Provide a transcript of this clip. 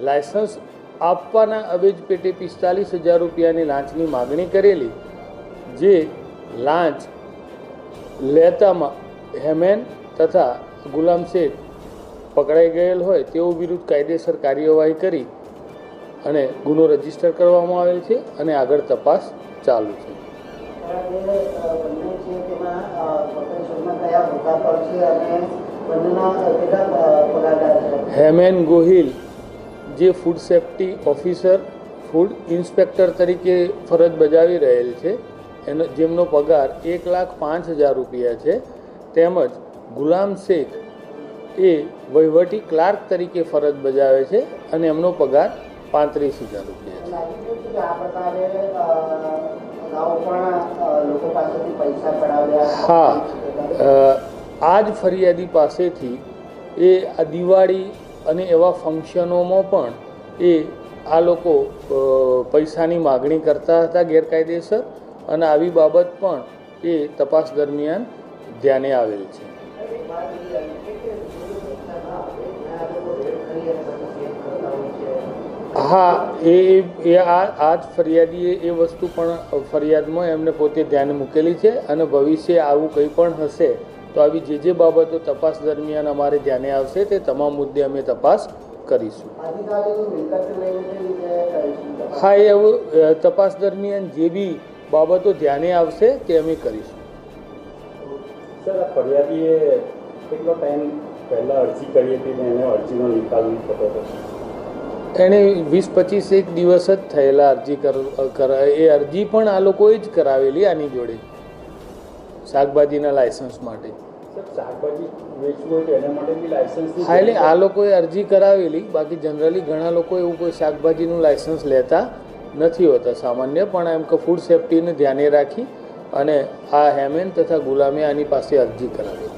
Licence આપવાના અવેજ પેટે પિસ્તાલીસ હજાર રૂપિયાની લાંચની માગણી કરેલી, જે લાંચ લેતામાં હેમેન તથા ગુલામ શેખ પકડાઈ ગયેલ હોય તેઓ વિરુદ્ધ કાયદેસર કાર્યવાહી કરી અને ગુનો રજિસ્ટર કરવામાં આવેલ છે અને આગળ તપાસ ચાલુ છે. હેમેન ગોહિલ જે food safety officer food inspector તરીકે ફરજ બજાવી રહેલ છે. એનો જેમનો પગાર એક લાખ પાંચ હજાર રૂપિયા છે. તેમજ ગુલામ શેખ એ વહીવટી ક્લાર્ક તરીકે ફરજ બજાવે છે અને એમનો પગાર પાંત્રીસ હજાર રૂપિયા છે. હા આ જ ફરિયાદી પાસેથી એ આ દિવાળી અને એવા ફંક્શનોમાં પણ એ આ લોકો પૈસાની માગણી કરતા હતા ગેરકાયદેસર અને આવી બાબત પણ એ તપાસ દરમિયાન ધ્યાને આવેલ છે. હા, એ એ આ આ જ ફરિયાદીએ એ વસ્તુ પણ ફરિયાદમાં એમને પોતે ધ્યાને મૂકેલી છે અને ભવિષ્ય આવું કંઈ પણ હશે તો આવી જે જે બાબતો તપાસ દરમિયાન અમારે ધ્યાને આવશે તે તમામ મુદ્દે અમે તપાસ કરીશું? હા એવું તપાસ દરમિયાન જે બી બાબતો ધ્યાને આવશે તે અમે કરીશું. સર આ ફરિયાદીએ કેટલો ટાઈમ પહેલાં અરજી કરી હતી ને એને અરજીનો નિકાલ થતો હતો? એણે વીસ પચીસ એક દિવસ જ થયેલા અરજી કર- એ અરજી પણ આ લોકોએ જ કરાવેલી આની જોડે. શાકભાજીના લાયસન્સ માટે. હા એટલે આ લોકોએ અરજી કરાવેલી. બાકી જનરલી ઘણા લોકો એવું કોઈ શાકભાજીનું લાયસન્સ લેતા નથી હોતા. સામાન્ય પણ એમ કે ફૂડ સેફ્ટીને ધ્યાને રાખી અને આ હેમેન તથા ગુલામે આની પાસે અરજી કરાવેલી.